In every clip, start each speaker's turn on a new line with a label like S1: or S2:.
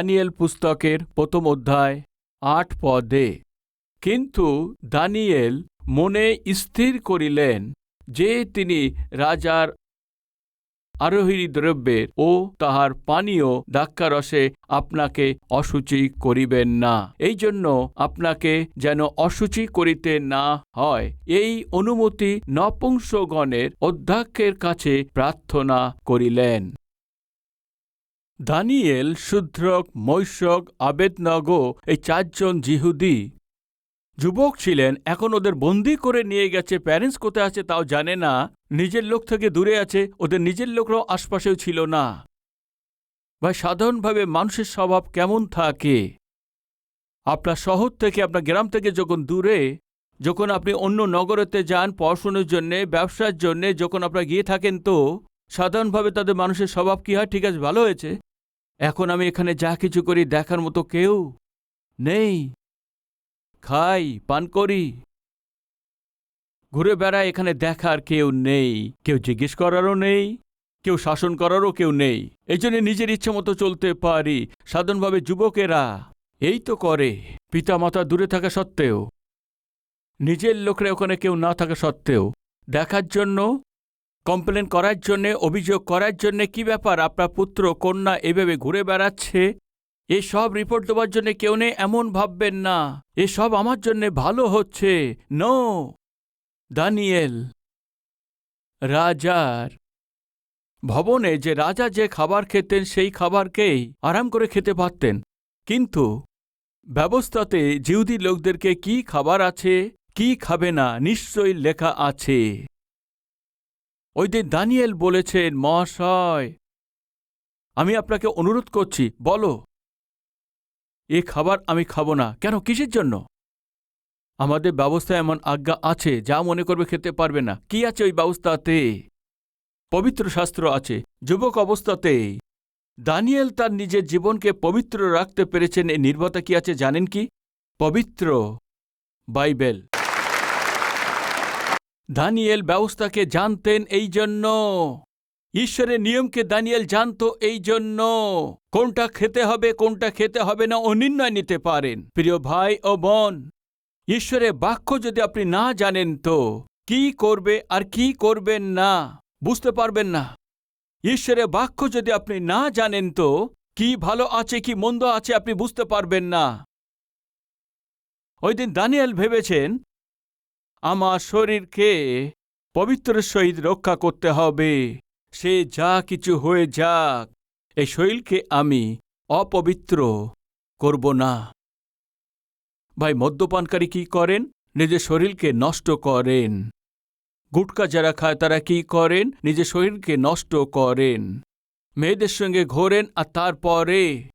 S1: Danijel পুস্তকের প্রথম অধ্যায়, আট পদে। কিন্তু দানিয়েল মনে স্থির করিলেন যে তিনি রাজার আরোহী দ্রব্যের ও তাহার পানীয় দ্রাক্ষারসে আপনাকে অসুচি করিবেন না। এই জন্য আপনাকে যেন অসুচি করিতে না হয়। এই অনুমতি নপুংসগণের অধ্যক্ষের কাছে প্রার্থনা করিলেন। দানিয়েল, শুদ্রক, মৈশক, আবেদনগ এই চারজন জিহুদি। যুবক ছিলেন, এখন ওদের বন্দি করে নিয়ে গেছে, প্যারেন্টস কোথায় আছে তাও জানে না, নিজের লোক থেকে দূরে আছে, ওদের নিজের লোকরাও আশপাশেও ছিল না। ভাই, সাধারণভাবে মানুষের স্বভাব কেমন থাকে? আপনার শহর থেকে, আপনার গ্রাম থেকে যখন দূরে, যখন আপনি অন্য নগরেতে যান, পড়াশোনার জন্যে, ব্যবসার জন্যে, যখন আপনারা গিয়ে থাকেন তো, সাধারণভাবে তাদের মানুষের স্বভাব কী হয়? ঠিক আছে, ভালো হয়েছে। এখন আমি এখানে যা কিছু করি দেখার মতো কেউ নেই। খাই, পান করি। ঘুরে বেড়ায় এখানে দেখার কেউ নেই। কেউ জিজ্ঞেস করারও নেই। কেউ শাসন করারও কেউ নেই। এই জন্য নিজের ইচ্ছে মতো চলতে পারি। সাধারণভাবে যুবকেরা এই তো করে। পিতামাতা দূরে থাকা সত্ত্বেও, নিজের লোকরা ওখানে কেউ না থাকা সত্ত্বেও, দেখার জন্য কমপ্লেন করার জন্যে, অভিযোগ করার জন্যে কি ব্যাপার? আপনার পুত্র, কন্যা এভাবে ঘুরে বেড়াচ্ছে? এসব রিপোর্ট দেওয়ার জন্য কেউ নেই? এমন ভাববেন না। এসব আমার জন্য ভালো হচ্ছে। নো দানিয়েল, রাজার ভবনে যে রাজা যে খাবার খেতেন, সেই খাবারকেই আরাম করে খেতে পারতেন। কিন্তু ব্যবস্থাতে জিউদি লোকদেরকে কি খাবার আছে, কি খাবে না, নিশ্চয়ই লেখা আছে। ওই দিন দানিয়েল বলেছেন, মহাশয়, আমি আপনাকে অনুরোধ করছি, বলো, এ খাবার আমি খাব না। কেন, কিসের জন্য? আমাদের ব্যবস্থায় এমন আজ্ঞা আছে, যা মনে করবে খেতে পারবে না। কি আছে ওই ব্যবস্থাতে? পবিত্র শাস্ত্র আছে, যুবক অবস্থাতে। দানিয়েল তার নিজের জীবনকে পবিত্র রাখতে পেরেছেন এই নির্ভরতা কি আছে জানেন কি? পবিত্র বাইবেল। দানিয়েল ব্যবস্থাকে জানতেন এই জন্য। ঈশ্বরের নিয়মকে দানিয়েল জানতো এই জন্য। কোনটা খেতে হবে, কোনটা খেতে হবে না, ও নির্ণয় নিতে পারেন। প্রিয় ভাই ও বোন, ঈশ্বরের বাক্য যদি আপনি না জানেন তো, কি করবে আর কি করবেন না, বুঝতে পারবেন না। ঈশ্বরের বাক্য যদি আপনি না জানেন তো, কি ভালো আছে, কি মন্দ আছে, আপনি বুঝতে পারবেন না। ওই দিন দানিয়েল ভেবেছেন আমার শরীরকে পবিত্র সহিত রক্ষা করতে হবে। সে যা কিছু হয়ে যাক, এই শরীরকে আমি অপবিত্র করব না। ভাই, মদ্যপানকারী কি করেন? নিজের শরীরকে নষ্ট করেন। গুটকা যারা খায়, তারা কি করেন? নিজের শরীরকে নষ্ট করেন। মেয়েদের সঙ্গে ঘোরেন আর তারপরে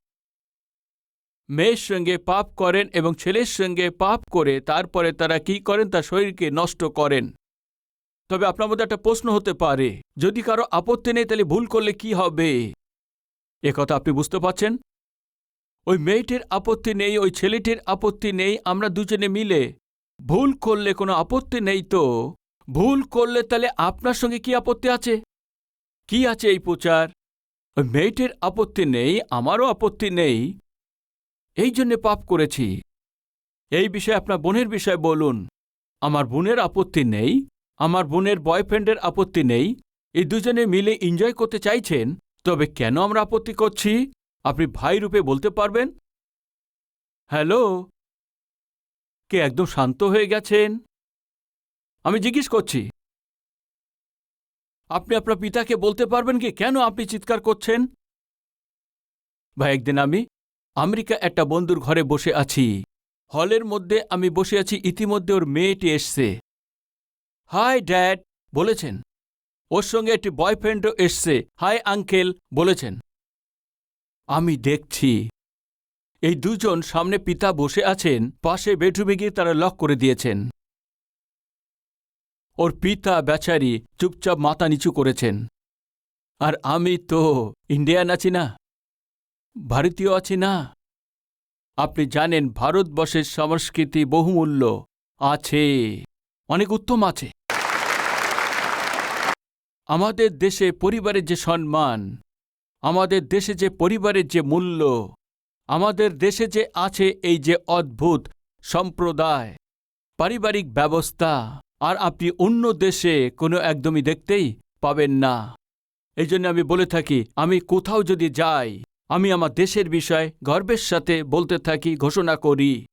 S1: মেয়ের সঙ্গে পাপ করেন এবং ছেলের সঙ্গে পাপ করে তারপরে তারা কি করেন? তার শরীরকে নষ্ট করেন। তবে আপনার মধ্যে একটা প্রশ্ন হতে পারে, যদি কারও আপত্তি নেই তাহলে ভুল করলে কি হবে? কথা আপনি বুঝতে পারছেন? ওই মেয়েটির আপত্তি নেই, ওই ছেলেটির আপত্তি নেই, আমরা দুজনে মিলে। ভুল করলে কোনো আপত্তি নেই তো? ভুল করলে তাহলে আপনার সঙ্গে কি আপত্তি আছে? কি আছে এই প্রচার? ওই মেয়েটির আপত্তি নেই, আমারও আপত্তি নেই। এই জন্যে পাপ করেছি। এই বিষয়ে আপনার বোনের বিষয়ে বলুন। আমার বোনের আপত্তি নেই, আমার বোনের বয়ফ্রেন্ডের আপত্তি নেই, এই দুজনে মিলে এনজয় করতে চাইছেন, তবে কেন আমরা আপত্তি করছি? আপনি ভাই রূপে বলতে পারবেন? হ্যালো? কে একদম শান্ত হয়ে গেছেন? আমি জিজ্ঞেস করছি। আপনি আপনার পিতাকে বলতে পারবেন কি? কেন আপনি চিৎকার করছেন? ভাই, একদিন আমি আমেরিকা একটা বন্ধুর ঘরে বসে আছি। হলের মধ্যে আমি বসে আছি, ইতিমধ্যে ওর মেয়েটি এসছে। হাই, ড্যাড, বলেছেন। ওর সঙ্গে একটি বয়ফ্রেন্ডও এসছে। হাই, আঙ্কেল, বলেছেন। আমি দেখছি। এই দুজন সামনে পিতা বসে আছেন, পাশে বেডরুমে গিয়ে তারা লক করে দিয়েছেন। ওর পিতা বেচারি চুপচাপ মাথা নিচু করেছেন। আর আমি তো ইন্ডিয়ান আছি না। ভারতীয় আছি না। আপনি জানেন ভারতবর্ষের সংস্কৃতি বহুমূল্য, আছে, অনেক উত্তম আছে। আমাদের দেশে পরিবারের যে সম্মান, আমাদের দেশে যে পরিবারের যে মূল্য, আমাদের দেশে যে আছে এই যে অদ্ভুত সম্প্রদায়, পারিবারিক ব্যবস্থা, আর আপনি অন্য দেশে কোনো একদমই দেখতেই পাবেন না। এই জন্য আমি বলে থাকি, আমি কোথাও যদি যাই আমি আমার দেশের বিষয় গর্বের সাথে বলতে থাকি, ঘোষণা করি।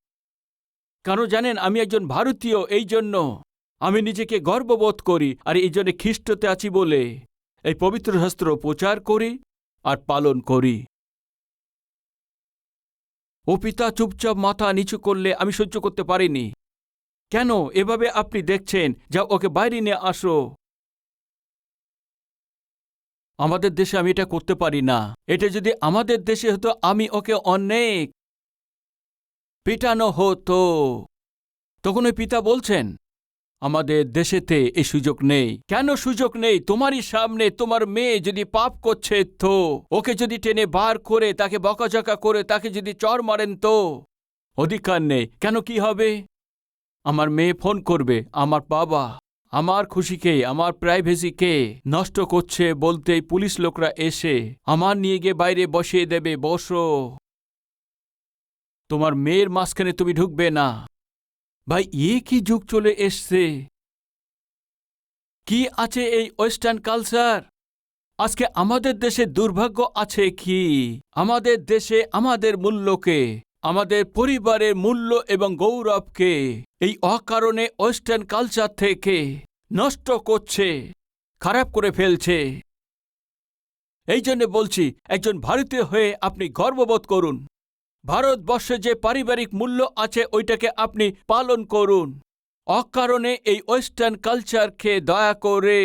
S1: কারণ জানেন, আমি একজন ভারতীয়, এই জন্য আমি নিজেকে গর্ববোধ করি আর এই জন্য খ্রিস্টতে আছি বলে এই পবিত্র শাস্ত্র প্রচার করি আর পালন করি। ও পিতা, চুপচাপ মাথা নিচু করলে আমি সহ্য করতে পারিনি। কেন? এভাবে আপনি দেখছেন যা ওকে বাইরে নিয়ে আসো। আমাদের দেশে আমি এটা করতে পারি না। এটা যদি আমাদের দেশে হতো, আমি ওকে অনেক পিটানো হতো। তখন ওই পিতা বলছেন, আমাদের দেশেতে এই সুযোগ নেই। কেন সুযোগ নেই? তোমারই সামনে তোমার মেয়ে যদি পাপ করছে তো, ওকে যদি টেনে বার করে, তাকে বকাঝকা করে, তাকে যদি চর মারেন তো, অধিকার নেই। কেন কি হবে? আমার মেয়ে ফোন করবে, আমার বাবা আমার খুশিকে, আমার প্রাইভেসিকে নষ্ট করছে বলতেই পুলিশ লোকরা এসে আমার নিয়ে গিয়ে বাইরে বসিয়ে দেবে, বসো। তোমার মেয়ের মাঝখানে তুমি ঢুকবে না। ভাই, এ কি যুগ চলে এসছে? কি আছে এই ওয়েস্টার্ন কালচার? আজকে আমাদের দেশে দুর্ভাগ্য আছে কি? আমাদের দেশে আমাদের মূল্যকে আমাদের পরিবারের মূল্য এবং গৌরবকে, এই অকারণে ওয়েস্টার্ন কালচার থেকে নষ্ট করছে, খারাপ করে ফেলছে। এই জন্য বলছি, একজন ভারতীয় হয়ে আপনি গর্ববোধ করুন। ভারতবর্ষে যে পারিবারিক মূল্য আছে, ওইটাকে আপনি পালন করুন। অকারণে এই ওয়েস্টার্ন কালচারকে দয়া করে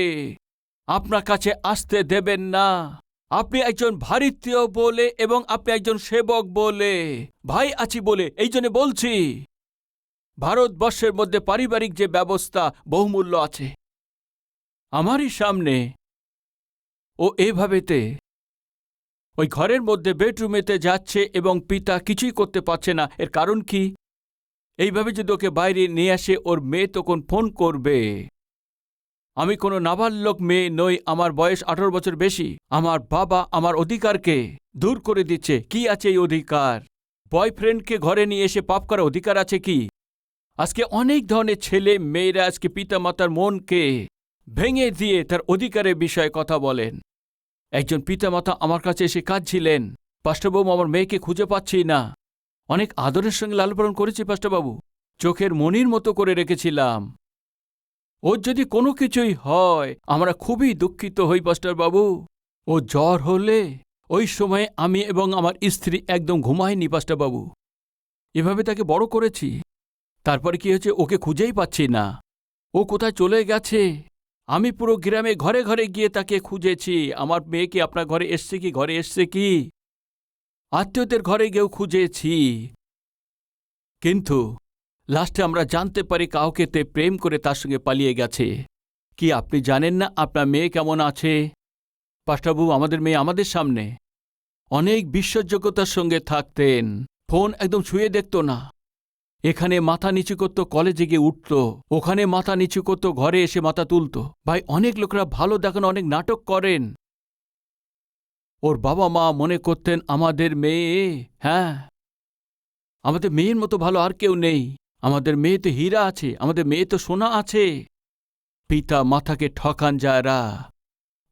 S1: আপনার কাছে আসতে দেবেন না। আপনি একজন ভারতীয় বলে এবং আপনি একজন সেবক বলে। ভাই আছি বলে, এই জন্য বলছি। ভারতবর্ষের মধ্যে পারিবারিক যে ব্যবস্থা বহুমূল্য আছে, আমারই সামনে। ও এভাবেতে ওই ঘরের মধ্যে বেডরুমেতে যাচ্ছে এবং পিতা কিছুই করতে পারছে না। এর কারণ কি? এইভাবে যদি ওকে বাইরে নিয়ে আসে, ওর মেয়ে তখন ফোন করবে। আমি কোনো নাবালক মেয়ে নই, আমার বয়স আঠারো বছর বেশি। আমার বাবা আমার অধিকারকে দূর করে দিচ্ছে। কি আছে এই অধিকার? বয়ফ্রেন্ডকে ঘরে নিয়ে এসে পাপ করার অধিকার আছে কি? আজকে অনেক ধরনের ছেলে মেয়েরা আজকে পিতামাতার মনকে ভেঙে দিয়ে তার অধিকারের বিষয়ে কথা বলেন। একজন পিতামাতা আমার কাছে এসে কাঁদছিলেন পাষ্টবাবু আমার মেয়েকে খুঁজে পাচ্ছি না। অনেক আদরের সঙ্গে লালপালন করেছি পাষ্টবাবু চোখের মনির মতো করে রেখেছিলাম। ওর যদি কোনো কিছুই হয়, আমরা খুবই দুঃখিত হই পাস্টারবাবু ও জ্বর হলে, ওই সময়ে আমি এবং আমার স্ত্রী একদম ঘুমায়নি পাস্টারবাবু এভাবে তাকে বড় করেছি। তারপরে কি হয়েছে, ওকে খুঁজেই পাচ্ছি না। ও কোথায় চলে গেছে? আমি পুরো গ্রামে ঘরে ঘরে গিয়ে তাকে খুঁজেছি। আমার মেয়েকে আপনার ঘরে এসছে কি, ঘরে এসছে কি? আত্মীয়দের ঘরে গিয়েও খুঁজেছি। কিন্তু লাস্টে আমরা জানতে পারি কাউকে তে প্রেম করে তার সঙ্গে পালিয়ে গেছে। কি আপনি জানেন না আপনার মেয়ে কেমন আছে? পাষ্টাবু আমাদের মেয়ে আমাদের সামনে। অনেক বিশ্বাসযোগ্যতার সঙ্গে থাকতেন। ফোন একদম ছুঁয়ে দেখত না। এখানে মাথা নিচু করত, কলেজে গিয়ে উঠত। ওখানে মাথা নিচু করত, ঘরে এসে মাথা তুলত। ভাই, অনেক লোকরা ভালো দেখেন, অনেক নাটক করেন। ওর বাবা মা মনে করতেন, আমাদের মেয়ে হ্যাঁ? আমাদের মেয়ের মতো ভালো আর কেউ নেই। আমাদের মেয়ে তো হীরা আছে, আমাদের মেয়ে তো সোনা আছে। পিতা মাথাকে ঠকান যারা।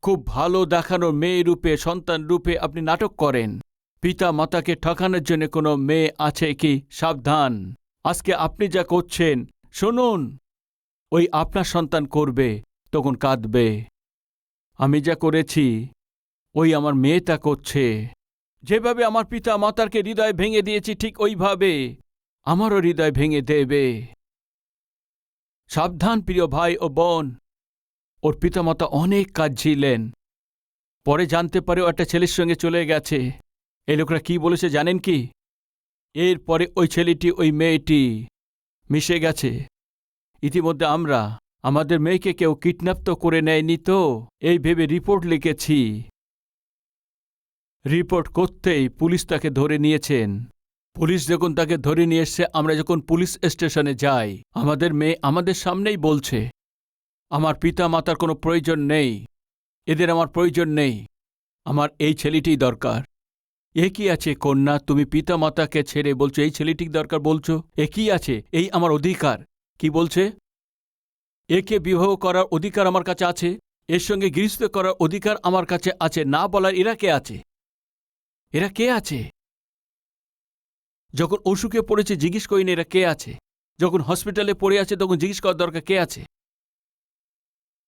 S1: খুব ভালো দেখানোর মেয়ে রূপে, সন্তান রূপে আপনি নাটক করেন। পিতা মাতাকে ঠকানোর জন্য কোনো মেয়ে আছে কি? সাবধান। আজকে আপনি যা করছেন, শুনুন। ওই আপনার সন্তান করবে, তখন কাঁদবে। আমি যা করেছি, ওই আমার মেয়েটা করছে। যেভাবে আমার পিতা মাতারকে হৃদয় ভেঙে দিয়েছি, ঠিক ওইভাবে। আমারও হৃদয় ভেঙে দেবে। সাবধান, প্রিয় ভাই ও বোন। ওর পিতামাতা অনেক কাজ ছিলেন পরে জানতে পারে ও একটা ছেলের সঙ্গে চলে গেছে। এই লোকরা কি বলেছে জানেন কি? এরপরে ওই ছেলেটি, ওই মেয়েটি মিশে গেছে। ইতিমধ্যে আমরা আমাদের মেয়েকে কেউ কিডন্যাপ তো করে নেয়নি তো? এই ভেবে রিপোর্ট লিখেছি। রিপোর্ট করতেই পুলিশ তাকে ধরে নিয়েছেন। পুলিশ যখন তাকে ধরে নিয়ে এসছে, আমরা যখন পুলিশ স্টেশনে যাই, আমাদের মেয়ে আমাদের সামনেই বলছে, আমার পিতা মাতার কোনো প্রয়োজন নেই। এদের আমার প্রয়োজন নেই। আমার এই ছেলেটিই দরকার। এ কি আছে, কন্যা? তুমি পিতা মাতাকে ছেড়ে বলছো, এই ছেলেটির দরকার বলছো? এ কি আছে? এই আমার অধিকার। কি বলছে? একে বিবাহ করার অধিকার আমার কাছে আছে? এর সঙ্গে গৃহস্থ করার অধিকার আমার কাছে আছে। না বলার এরা কে আছে? এরা কে আছে? যখন অসুখে পড়েছে, জিজ্ঞেস করিনি, এরা কে আছে? যখন হসপিটালে পড়ে আছে, তখন জিজ্ঞেস করার দরকার কে আছে?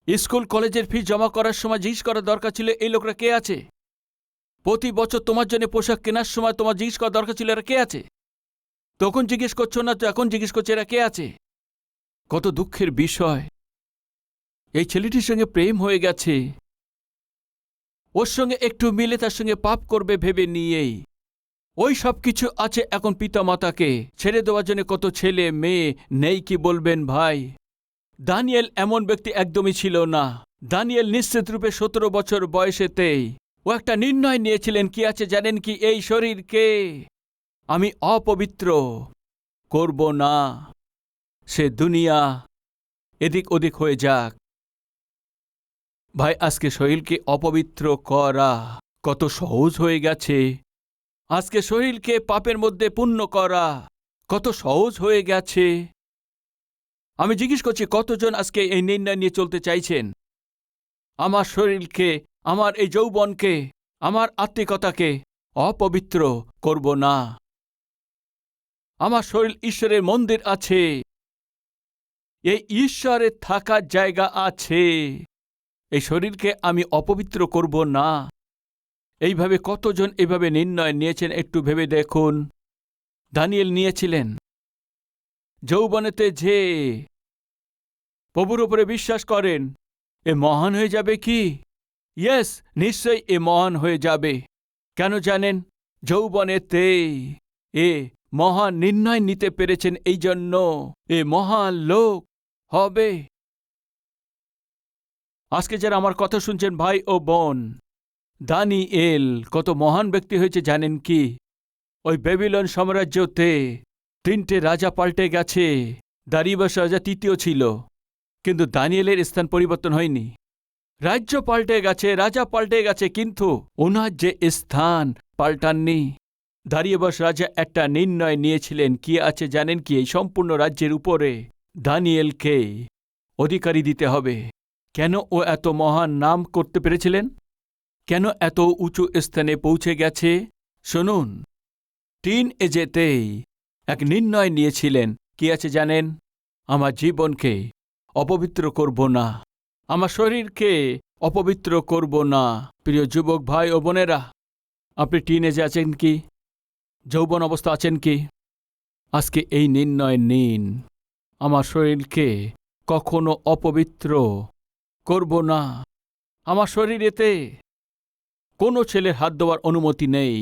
S1: স্কুল, কলেজের ফি জমা করার সময় জিজ্ঞেস করার দরকার ছিল, এই লোকরা কে আছে? প্রতি বছর তোমার জন্য পোশাক কেনার সময় তোমার জিজ্ঞেস করার দরকার ছিল, এরা কে আছে? তখন জিজ্ঞেস করছ না তো এখন জিজ্ঞেস করছে, এরা কে আছে? কত দুঃখের বিষয়। এই ছেলেটির সঙ্গে প্রেম হয়ে গেছে। ওর সঙ্গে একটু মিলে তার সঙ্গে পাপ করবে ভেবে নিয়েই। ওই সব কিছু আছে এখন পিতা মাতাকে ছেড়ে দেওয়ার জন্য কত ছেলে, মেয়ে, নেই কি বলবেন ভাই? দানিয়েল এমন ব্যক্তি একদমই ছিল না। দানিয়েল নিশ্চিত রূপে সতেরো বছর বয়সেতেই। ও একটা নির্ণয় নিয়েছিলেন, কি আছে জানেন কি এই শরীরকে? আমি অপবিত্র, করব না। সে দুনিয়া এদিক ওদিক হয়ে যাক। ভাই, আজকে শরীরকে অপবিত্র করা কত সহজ হয়ে গেছে। আজকে শরীরকে পাপের মধ্যে পূর্ণ করা কত সহজ হয়ে গেছে। আমি জিজ্ঞেস করছি, কতজন আজকে এই নির্ণয় নিয়ে চলতে চাইছেন? আমার শরীরকে, আমার এই যৌবনকে, আমার আত্মিকতাকে অপবিত্র করব না। আমার শরীর ঈশ্বরের মন্দির আছে। এই ঈশ্বরের থাকার জায়গা আছে। এই শরীরকে আমি অপবিত্র করব না। এইভাবে কতজন এভাবে নির্ণয় নিয়েছেন একটু ভেবে দেখুন। দানিয়েল নিয়েছিলেন। যৌবনেতে যে প্রভুর উপরে বিশ্বাস করেন, এ মহান হয়ে যাবে কি? ইয়েস, নিশ্চয়ই এ মহান হয়ে যাবে। কেন জানেন? যৌবনেতে এ মহান নির্ণয় নিতে পেরেছেন, এই জন্য এ মহান লোক হবে। আজকে যারা আমার কথা শুনছেন, ভাই ও বোন দানি এল কত মহান ব্যক্তি হয়েছে জানেন কি? ওই বেবিলন সাম্রাজ্যতে তিনটে রাজা পাল্টে গেছে। দারিবাস রাজা তৃতীয় ছিল, কিন্তু দানিয়েলের স্থান পরিবর্তন হয়নি। রাজ্য পাল্টে গেছে, রাজা পাল্টে গেছে, কিন্তু ওনার যে স্থান পাল্টাননি। দারিয়াবাস রাজা একটা নির্ণয় নিয়েছিলেন, কি আছে জানেন কি? এই সম্পূর্ণ রাজ্যের উপরে দানিয়েলকে অধিকারী দিতে হবে। কেন ও এত মহান নাম করতে পেরেছিলেন? কেন এত উঁচু স্থানে পৌঁছে গেছে? শুনুন। টিন এজেতেই এক নির্ণয় নিয়েছিলেন। কি আছে জানেন? আমার জীবনকে অপবিত্র করব না। আমার শরীরকে অপবিত্র করব না। প্রিয় যুবক ভাই ও বোনেরা, আপনি টিন এজে আছেন কি? যৌবন অবস্থা আছেন কি? আজকে এই নির্ণয় নিন। আমার শরীরকে কখনো অপবিত্র করব না। আমার শরীরেতে কোনো ছেলের হাত দেওয়ার অনুমতি নেই।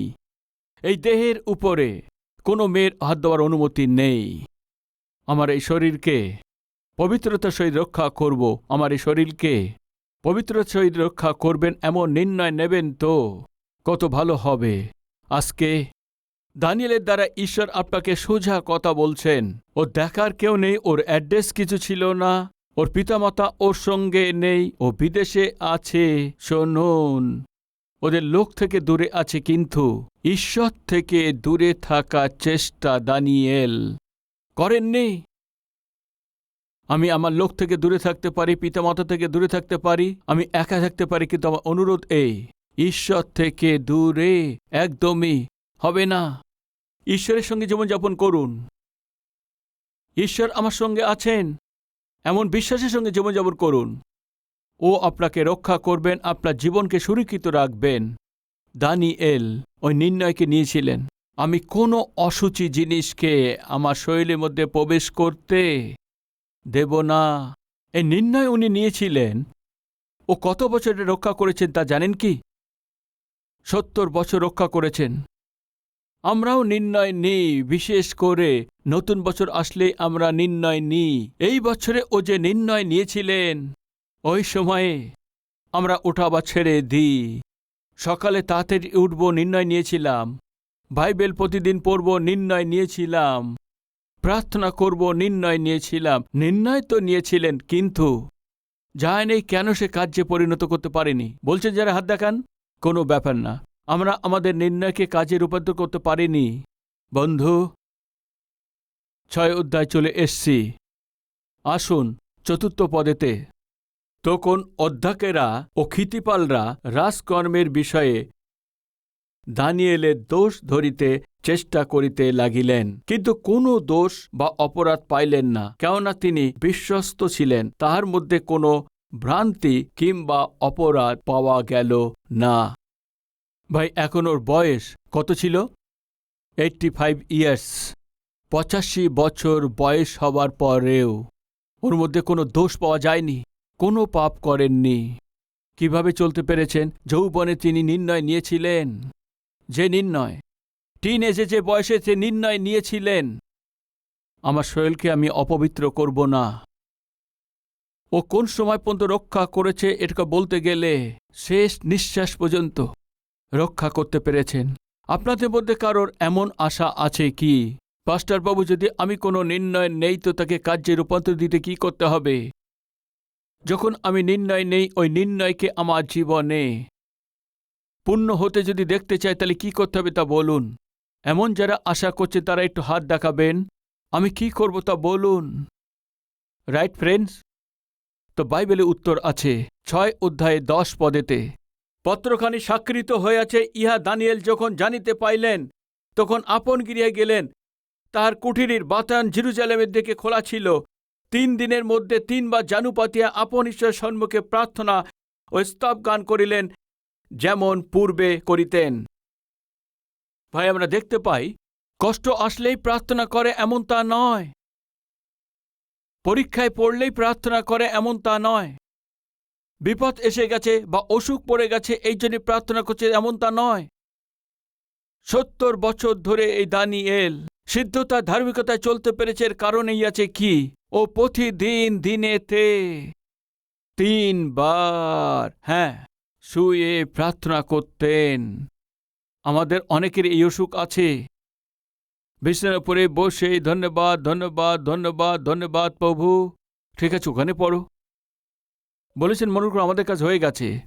S1: এই দেহের উপরে কোনো মেয়ের হাত দেওয়ার অনুমতি নেই। আমার এই শরীরকে পবিত্রতার সহিত রক্ষা করব। আমার এই শরীরকে পবিত্রতার সহিত রক্ষা করবেন, এমন নির্ণয় নেবেন তো কত ভালো হবে। আজকে দানিয়েলের দ্বারা ঈশ্বর আপনাকে সোজা কথা বলছেন ও দেখার কেউ নেই, ওর অ্যাড্রেস কিছু ছিল না, ওর পিতামাতা ওর সঙ্গে নেই, ও বিদেশে আছে, শুনুন। ওদের লোক থেকে দূরে আছে কিন্তু ঈশ্বর থেকে দূরে থাকা চেষ্টা দানিয়েল। করেননি? আমি আমার লোক থেকে দূরে থাকতে পারি, পিতামাতা থেকে দূরে থাকতে পারি, আমি একা থাকতে পারি, কিন্তু আমার অনুরোধ এই, ঈশ্বর থেকে দূরে একদমই হবে না। ঈশ্বরের সঙ্গে জীবনযাপন করুন। ঈশ্বর আমার সঙ্গে আছেন, এমন বিশ্বাসের সঙ্গে জীবনযাপন করুন। ও আপনাকে রক্ষা করবেন, আপনার জীবনকে সুরক্ষিত রাখবেন। দানি এল ওই নির্ণয়কে নিয়েছিলেন। আমি কোনো অসুচি জিনিসকে আমার শৈলীর মধ্যে প্রবেশ করতে দেব না। এই নির্ণয় উনি নিয়েছিলেন। ও কত বছরে রক্ষা করেছেন তা জানেন কি? সত্তর বছর রক্ষা করেছেন। আমরাও নির্ণয় নিই, বিশেষ করে নতুন বছর আসলে আমরা নির্ণয় নিই। এই বছরে ও যে নির্ণয় নিয়েছিলেন ওই সময়ে আমরা ওঠা বা ছেড়ে দিই। সকালে তাড়াতাড়ি উঠব, নির্ণয় নিয়েছিলাম। বাইবেল প্রতিদিন পড়ব, নির্ণয় নিয়েছিলাম। প্রার্থনা করব, নির্ণয় নিয়েছিলাম। নির্ণয় তো নিয়েছিলেন, কিন্তু যায় নেই কেন সে কার্যে পরিণত করতে পারেনি। বলছেন যারা হাত দেখান, কোনো ব্যাপার না। আমরা আমাদের নির্ণয়কে কাজে রূপান্তর করতে পারিনি। বন্ধু, ছয় অধ্যায় চলে এসছি। আসুন চতুর্থ পদেতে তখন অধ্যাকেরা ও ক্ষিতিপালরা রাজকর্মের বিষয়ে দানিয়েলের দোষ ধরিতে চেষ্টা করিতে লাগিলেন। কিন্তু কোনো দোষ বা অপরাধ পাইলেন না। কেননা তিনি বিশ্বস্ত ছিলেন, তাহার মধ্যে কোনো ভ্রান্তি কিংবা অপরাধ পাওয়া গেল না। ভাই, এখন ওর বয়স কত ছিল? Eighty five years. পঁচাশি বছর বয়স হবার পরেও ওর মধ্যে কোনো দোষ পাওয়া যায়নি। কোনো পাপ করেননি। কীভাবে চলতে পেরেছেন? যৌবনে তিনি নির্ণয় নিয়েছিলেন। যে নির্ণয়? টিন এজে যে বয়সে যে নির্ণয় নিয়েছিলেন। আমার শরীরকে আমি অপবিত্র করব না। ও কোন সময় পর্যন্ত রক্ষা করেছে এটা বলতে গেলে শেষ নিঃশ্বাস পর্যন্ত রক্ষা করতে পেরেছেন। আপনাদের মধ্যে কারোর এমন আশা আছে কি? পাস্টারবাবু, যদি আমি কোনো নির্ণয় নেই, তো তাকে কার্যে রূপান্তর দিতে কি করতে হবে? যখন আমি নির্ণয় নেই, ওই নির্ণয়কে আমার জীবনে পূর্ণ হতে যদি দেখতে চাই, তাহলে কি করতে হবে তা বলুন। এমন যারা আশা করছে, তারা একটু হাত দেখাবেন। আমি কি করব তা বলুন। রাইট ফ্রেন্ডস তো বাইবেলে উত্তর আছে, ছয় অধ্যায়ে দশ পদেতে, পত্রখানি স্বাক্ষরিত হইয়াছে, ইহা দানিয়েল যখন জানিতে পাইলেন, তখন আপন গিরিয়ে গেলেন। তাহার কুঠিরির বাতান জিরুজালেমের দিকে খোলা ছিল। তিন দিনের মধ্যে তিনবার জানু পাতিয়া আপন ঈশ্বরের সম্মুখে প্রার্থনা ও স্তব গান করিলেন, যেমন পূর্বে করিতেন। ভাই, আমরা দেখতে পাই, কষ্ট আসলেই প্রার্থনা করে এমন তা নয়। পরীক্ষায় পড়লেই প্রার্থনা করে এমন তা নয়। বিপদ এসে গেছে বা অসুখ পড়ে গেছে, এই জন্য প্রার্থনা করছে এমন তা নয়। সত্তর বছর ধরে এই দানিয়েল সিদ্ধতা ধার্মিকতায় চলতে পেরেছে এর কারণেই আছে কি? ও পথি প্রতিদিন দিনেতে তিনবার হ্যাঁ শুয়ে প্রার্থনা করতেন। আমাদের অনেকের এই অসুখ আছে। বিছানার উপরে বসে ধন্যবাদ ধন্যবাদ ধন্যবাদ ধন্যবাদ, প্রভু। ঠিক আছে, ওখানে পড়ো। বলেছেন, মনে করো আমাদের কাজ হয়ে গেছে।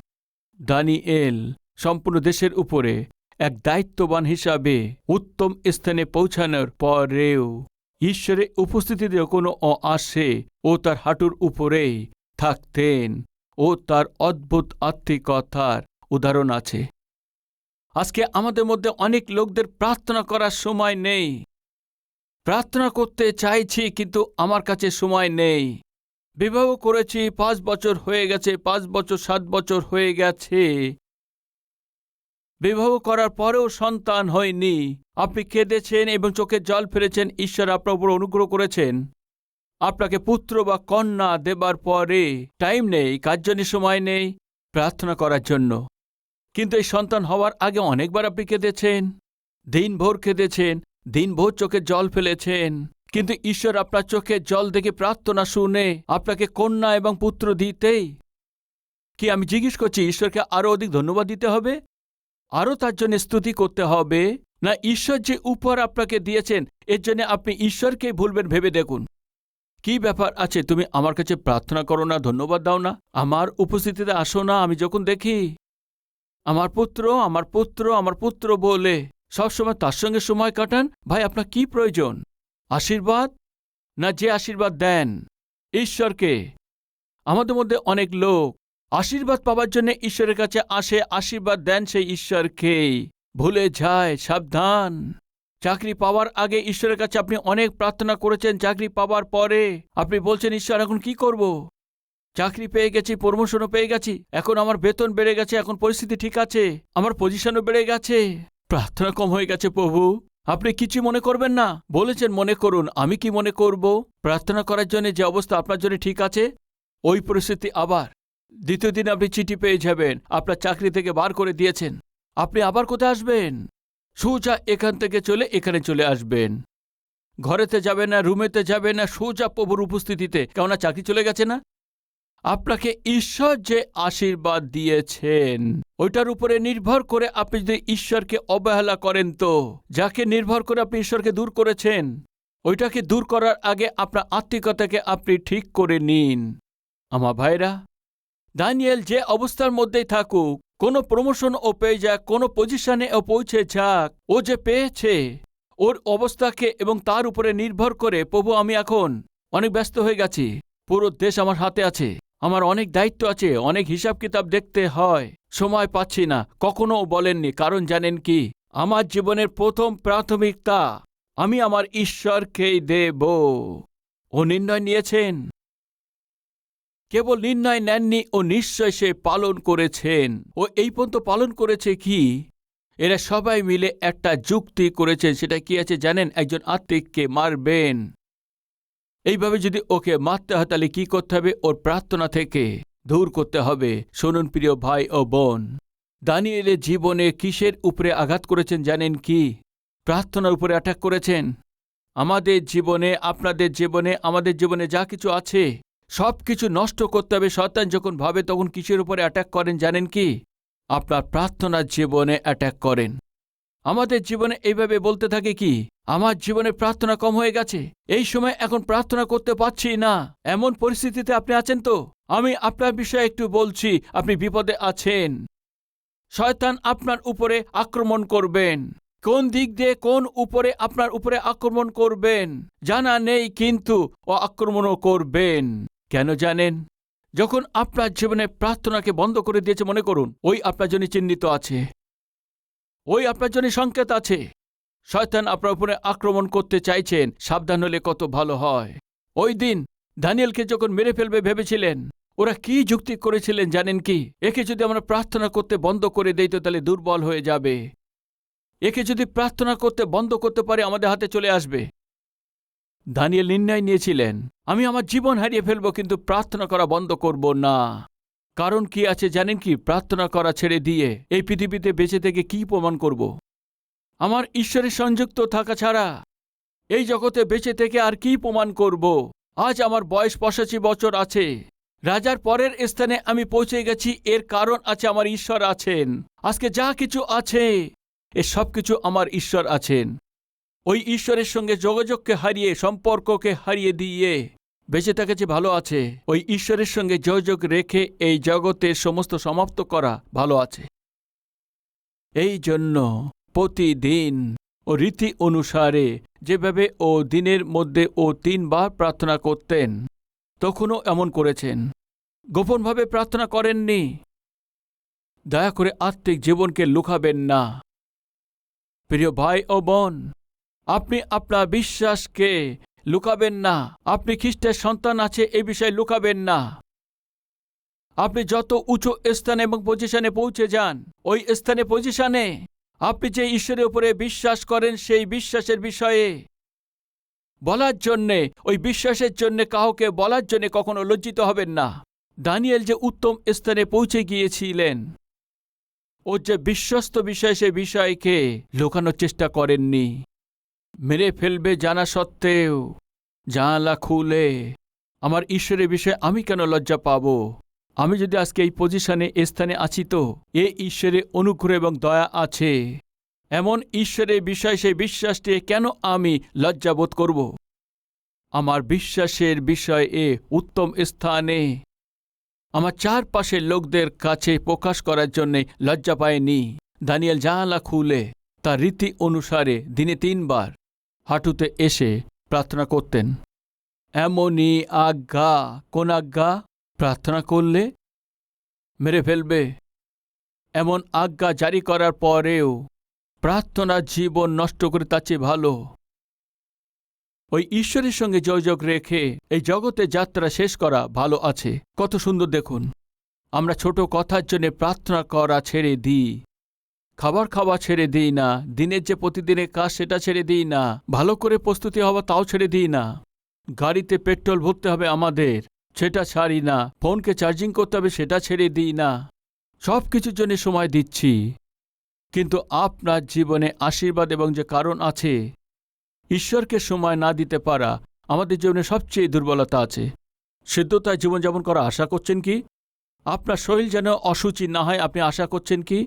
S1: দানিয়েল, সম্পূর্ণ দেশের উপরে এক দায়িত্ববান হিসাবে উত্তম স্থানে পৌঁছানোর পরেও ঈশ্বরের উপস্থিতিতে কোনো অ আসে ও তার হাঁটুর উপরেই থাকতেন ও তার অদ্ভুত আত্মিকতার উদাহরণ আছে। আজকে আমাদের মধ্যে অনেক লোকদের প্রার্থনা করার সময় নেই। প্রার্থনা করতে চাইছি কিন্তু আমার কাছে সময় নেই। বিবাহ করেছি, পাঁচ বছর হয়ে গেছে, পাঁচ বছর, সাত বছর হয়ে গেছে। বিবাহ করার পরেও সন্তান হয়নি। আপনি কেঁদেছেন এবং চোখে জল ফেলেছেন, ঈশ্বর আপনার উপর অনুগ্রহ করেছেন। আপনাকে পুত্র বা কন্যা দেবার পরে টাইম নেই কার জন্য সময় নেই, প্রার্থনা করার জন্য। কিন্তু এই সন্তান হওয়ার আগে অনেকবার আপনি কেঁদেছেন, দিনভর কেঁদেছেন, দিনভর চোখে জল ফেলেছেন। কিন্তু ঈশ্বর আপনার চোখে জল দেখে প্রার্থনা শুনে আপনাকে কন্যা এবং পুত্র দিতেই। কি আমি জিজ্ঞেস করছি, ঈশ্বরকে আরও অধিক ধন্যবাদ দিতে হবে? আরও তার জন্য স্তুতি করতে হবে। না, ঈশ্বর যে উপর আপনাকে দিয়েছেন, এর জন্য আপনি ঈশ্বরকেই ভুলবেন ভেবে দেখুন। কি ব্যাপার আছে? তুমি আমার কাছে প্রার্থনা করো না, ধন্যবাদ দাও না। আমার উপস্থিতিতে আসো না, আমি যখন দেখি, আমার পুত্র আমার পুত্র আমার পুত্র বলে সবসময় তার সঙ্গে সময় কাটান, ভাই, আপনার কি প্রয়োজন? আশীর্বাদ? না, যে আশীর্বাদ দেন, ঈশ্বরকে? আমাদের মধ্যে অনেক লোক আশীর্বাদ পাওয়ার জন্য ঈশ্বরের কাছে আসে, আশীর্বাদ দেন সেই ঈশ্বরকেই ভুলে যায়, সাবধান। চাকরি পাওয়ার আগে ঈশ্বরের কাছে আপনি অনেক প্রার্থনা করেছেন, চাকরি পাওয়ার পরে আপনি বলছেন, ঈশ্বর, এখন কি করব? চাকরি পেয়ে গেছি প্রমোশনও পেয়ে গেছি, এখন আমার বেতন বেড়ে গেছে, এখন পরিস্থিতি ঠিক আছে, আমার পজিশনও বেড়ে গেছে। প্রার্থনা কম হয়ে গেছে, প্রভু, আপনি কিছু মনে করবেন না। বলেছেন, মনে করুন, আমি কি মনে করব? প্রার্থনা করার জন্য যে অবস্থা আপনার জন্য ঠিক আছে, ওই পরিস্থিতি আবার। দ্বিতীয় দিন আপনি চিঠি পেয়ে যাবেন। আপনার চাকরি থেকে বার করে দিয়েছেন। আপনি আবার কোথায় আসবেন? সোজা এখান থেকে চলে এখানে চলে আসবেন। ঘরেতে যাবে না, রুমেতে যাবেন না, সোজা প্রভুর উপস্থিতিতে। কেননা চাকরি চলে গেছে না? আপনাকে ঈশ্বর যে আশীর্বাদ দিয়েছেন, ওইটার উপরে নির্ভর করে আপনি যদি ঈশ্বরকে অবহেলা করেন তো, যাকে নির্ভর করে আপনি ঈশ্বরকে দূর করেছেন, ওইটাকে দূর করার আগে আপনার আত্মিকতাকে আপনি ঠিক করে নিন। আমার ভাইরা দানিয়েল যে অবস্থার মধ্যেই থাকুক, কোনো প্রমোশন ও পেয়ে যাক, কোনো পজিশনে ও পৌঁছে যাক, ও যে পেয়েছে, ওর অবস্থাকে এবং তার উপরে নির্ভর করে, প্রভু আমি এখন অনেক ব্যস্ত হয়ে গেছি, পুরো দেশ আমার হাতে আছে, আমার অনেক দায়িত্ব আছে, অনেক হিসাব কিতাব দেখতে হয়, সময় পাচ্ছি না, কখনো বলেননি, কারণ জানেন কি, আমার জীবনের প্রথম প্রাথমিকতা, আমি আমার ঈশ্বরকেই দেব। ও নির্ণয় নিয়েছেন। কেবল নির্ণয় নেননি ও নিশ্চয় সে পালন করেছেন। ও এই পর্যন্ত পালন করেছে কি? এরা সবাই মিলে একটা যুক্তি করেছেন সেটা কি আছে জানেন? একজন আত্মিককে মারবেন। এইভাবে যদি ওকে মারতে হয়, তাহলে কি করতে হবে? ওর প্রার্থনা থেকে দূর করতে হবে। শুনুন প্রিয় ভাই ও বোন, দানিয়েলের জীবনে কিসের উপরে আঘাত করেছেন জানেন কি? প্রার্থনার উপরে অ্যাটাক করেছেন? আমাদের জীবনে, আপনাদের জীবনে, আমাদের জীবনে যা কিছু আছে সব কিছু নষ্ট করতে হবে। শয়তান যখন ভাবে, তখন কিসের উপরে অ্যাটাক করেন জানেন কি? আপনার প্রার্থনার জীবনে অ্যাটাক করেন। আমাদের জীবনে এইভাবে বলতে থাকে কি? আমার জীবনে প্রার্থনা কম হয়ে গেছে। এই সময় এখন প্রার্থনা করতে পারছি না। এমন পরিস্থিতিতে আপনি আছেন তো? আমি আপনার বিষয়ে একটু বলছি। আপনি বিপদে আছেন। শয়তান আপনার উপরে আক্রমণ করবেন। কোন দিক দিয়ে কোন উপরে আপনার উপরে আক্রমণ করবেন? জানা নেই, কিন্তু ও আক্রমণও করবেন। কেন জানেন? যখন আপনার জীবনে প্রার্থনাকে বন্ধ করে দিয়েছে, মনে করুন, ওই আপনার জন্য চিহ্নিত আছে। ওই আপনার জন্য সংকেত আছে। শয়তান আপনার উপরে আক্রমণ করতে চাইছেন, সাবধান হলে কত ভালো হয়। ওই দিন দানিয়েলকে যখন মেরে ফেলবে ভেবেছিলেন, ওরা কি যুক্তি করেছিলেন জানেন কি? একে যদি আমরা প্রার্থনা করতে বন্ধ করে দেই তো তাহলে দুর্বল হয়ে যাবে। একে যদি প্রার্থনা করতে বন্ধ করতে পারে, আমাদের হাতে চলে আসবে। দানিয়েল নির্ণয় নিয়েছিলেন, আমি আমার জীবন হারিয়ে ফেলব কিন্তু প্রার্থনা করা বন্ধ করব না। কারণ কি আছে জানেন কি? প্রার্থনা করা ছেড়ে দিয়ে এই পৃথিবীতে বেঁচে থেকে কি প্রমাণ করব? আমার ঈশ্বরের সংযুক্ত থাকা ছাড়া এই জগতে বেঁচে থেকে আর কি প্রমাণ করব? আজ আমার বয়স পঁচাশি বছর আছে। রাজার পরের স্থানে আমি পৌঁছে গেছি, এর কারণ আছে আমার ঈশ্বর আছেন। আজকে যা কিছু আছে, এ সব কিছু আমার ঈশ্বর আছেন। ওই ঈশ্বরের সঙ্গে যোগাযোগকে হারিয়ে, সম্পর্ককে হারিয়ে দিয়ে বেঁচে থাকা যে ভালো আছে, ওই ঈশ্বরের সঙ্গে যোগাযোগ রেখে এই জগতের সমস্ত সমাপ্ত করা ভালো আছে। এই জন্য প্রতিদিন ও রীতি অনুসারে যেভাবে ও দিনের মধ্যে ও তিনবার প্রার্থনা করতেন, তখনও এমন করেছেন। গোপনভাবে প্রার্থনা করেননি। দয়া করে আত্মিক জীবনকে লুকাবেন না। প্রিয় ভাই ও বোন আপনি আপনার বিশ্বাসকে লুকাবেন না। আপনি খ্রিস্টের সন্তান আছে, এ বিষয়ে লুকাবেন না। আপনি যত উঁচু স্থানে এবং পজিশনে পৌঁছে যান, ওই স্থানে পজিশনে আপনি যে ঈশ্বরের উপরে বিশ্বাস করেন, সেই বিশ্বাসের বিষয়ে বলার জন্যে, ওই বিশ্বাসের জন্যে কাউকে বলার জন্যে কখনো লজ্জিত হবেন না। দানিয়েল যে উত্তম স্থানে পৌঁছে গিয়েছিলেন ও যে বিশ্বস্ত বিষয়, সে বিষয়কে লুকানোর চেষ্টা করেননি। মেরে ফেলবে জানা সত্ত্বেও, জানালা খুলে। আমার ঈশ্বরের বিষয়ে আমি কেন লজ্জা পাব? আমি যদি আজকে এই পজিশনে এ স্থানে আছি তো, এ ঈশ্বরের অনুগ্রহ এবং দয়া আছে। এমন ঈশ্বরের বিষয় সেই বিশ্বাসটি কেন আমি লজ্জাবোধ করব? আমার বিশ্বাসের বিষয়ে উত্তম স্থানে। আমার চারপাশের লোকদের কাছে প্রকাশ করার জন্যে লজ্জা পায়নি দানিয়েল জানালা খুলে। তার রীতি অনুসারে দিনে তিনবার হাঁটুতে এসে প্রার্থনা করতেন। এমনই আজ্ঞা, কোন আজ্ঞা? প্রার্থনা করলে মেরে ফেলবে। এমন আজ্ঞা জারি করার পরেও প্রার্থনা জীবন নষ্ট করে তার চেয়ে ভালো। ওই ঈশ্বরের সঙ্গে যোগাযোগ রেখে এই জগতে যাত্রা শেষ করা ভালো আছে। কত সুন্দর দেখুন। আমরা ছোট কথার জন্য প্রার্থনা করা ছেড়ে দিই। খাবার খাওয়া ছেড়ে দিই না, দিনের যে প্রতিদিনের কাজ সেটা ছেড়ে দিই না, ভালো করে প্রস্তুতি হওয়া তাও ছেড়ে দিই না। গাড়িতে পেট্রোল ভরতে হবে আমাদের, সেটা ছাড়ি না, ফোনকে চার্জিং করতে হবে সেটা ছেড়ে দিই না। সব কিছুর জন্য সময় দিচ্ছি। কিন্তু আপনার জীবনে আশীর্বাদ এবং যে কারণ আছে, ঈশ্বরকে সময় না দিতে পারা আমাদের জীবনে সবচেয়ে দুর্বলতা আছে। সিদ্ধতায় জীবনযাপন করা আশা করছেন কি? আপনার শরীর যেন অসুচি না হয়, আপনি আশা করছেন কি?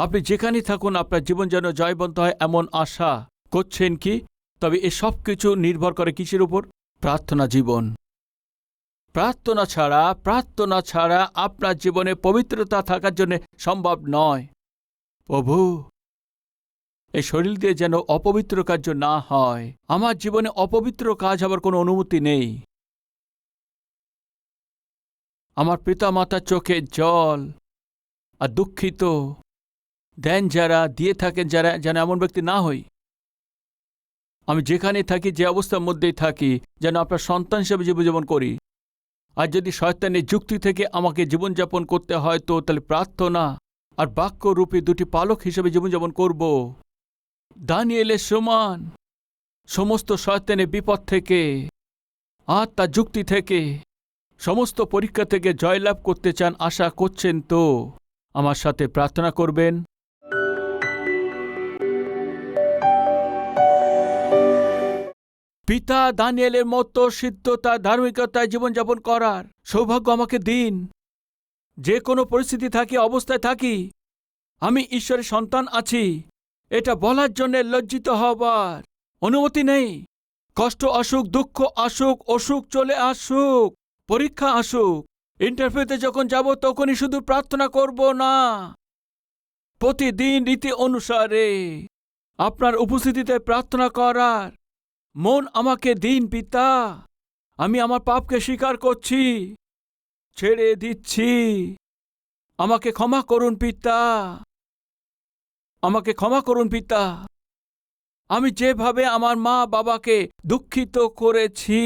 S1: আপনি যেখানেই থাকুন, আপনার জীবন যেন জয়বন্ত হয় এমন আশা করছেন কি? তবে এ সব কিছু নির্ভর করে কিসের উপর? প্রার্থনা জীবন। প্রার্থনা ছাড়া প্রার্থনা ছাড়া আপনার জীবনে পবিত্রতা থাকার জন্য সম্ভব নয়। প্রভু এই শরীর দিয়ে যেন অপবিত্র কার্য না হয়। আমার জীবনে অপবিত্র কাজ হবার কোনো অনুমতি নেই। আমার পিতা মাতার চোখে জল আর দুঃখিত। দেন যারা, দিয়ে থাকেন যারা, যেন এমন ব্যক্তি না হই। আমি যেখানে থাকি, যে অবস্থার মধ্যেই থাকি, যেন আপনার সন্তান হিসেবে জীবনযাপন করি। আর যদি শয়তানের যুক্তি থেকে আমাকে জীবনযাপন করতে হয়, তো তাহলে প্রার্থনা আর বাক্য রূপে দুটি পালক হিসেবে জীবনযাপন করব। দানিয়েলের সমান, সমস্ত শয়তানের বিপদ থেকে, আর তার যুক্তি থেকে, সমস্ত পরীক্ষা থেকে জয়লাভ করতে চান, আশা করছেন তো, আমার সাথে প্রার্থনা করবেন। পিতা দানিয়েলের মতো সিদ্ধতা ধার্মিকতায় জীবনযাপন করার সৌভাগ্য আমাকে দিন। যে কোনো পরিস্থিতি থাকি, অবস্থায় থাকি, আমি ঈশ্বরের সন্তান আছি। এটা বলার জন্য লজ্জিত হবার অনুমতি নেই। কষ্ট আসুক, দুঃখ আসুক, অসুখ চলে আসুক, পরীক্ষা আসুক ইন্টারভিউতে যখন যাব তখনই শুধু প্রার্থনা করব না। প্রতিদিন রীতি অনুসারে আপনার উপস্থিতিতে প্রার্থনা করার মন আমাকে দিন, পিতা। আমি আমার পাপকে স্বীকার করছি। ছেড়ে দিচ্ছি। আমাকে ক্ষমা করুন, পিতা। আমাকে ক্ষমা করুন, পিতা। আমি যেভাবে আমার মা বাবাকে দুঃখিত করেছি,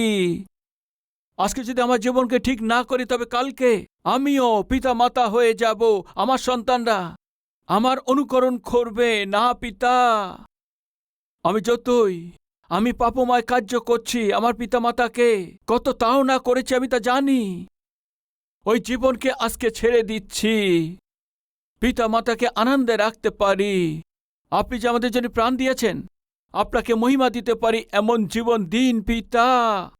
S1: আজকে যদি আমার জীবনকে ঠিক না করি, তবে কালকে আমিও পিতা মাতা হয়ে যাব, আমার সন্তানরা। আমার অনুকরণ করবে, না, পিতা। আমি যতই আমি পাপময় কার্য করছি আমার পিতামাতাকে। কত তাও না করেছি আমি তা জানি। ওই জীবনকে আজকে ছেড়ে দিচ্ছি। পিতামাতাকে আনন্দে রাখতে পারি। আপনি যে আমাদের জন্য প্রাণ দিয়েছেন, আপনাকে মহিমা দিতে পারি এমন জীবন দিন, পিতা।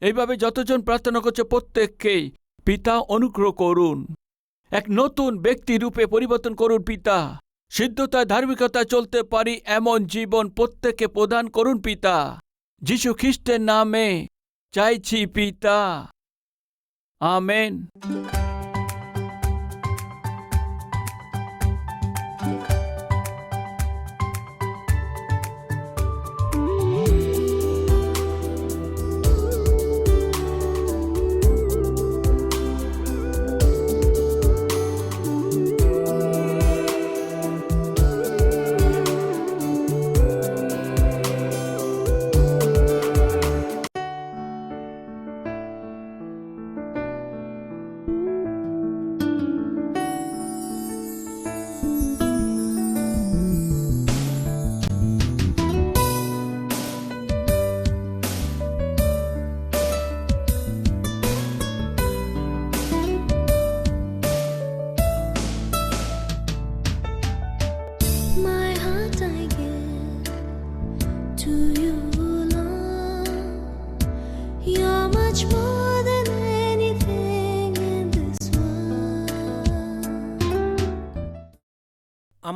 S1: এইভাবে যতজন প্রার্থনা করছে প্রত্যেককেই পিতা অনুগ্রহ করুন। এক নতুন ব্যক্তি রূপে পরিবর্তন করুন, পিতা। সিদ্ধতায় ধার্মিকতা চলতে পারি এমন জীবন প্রত্যেকে প্রদান করুন পিতা। যিশু খ্রিস্টের নামে চাইছি পিতা। আমেন।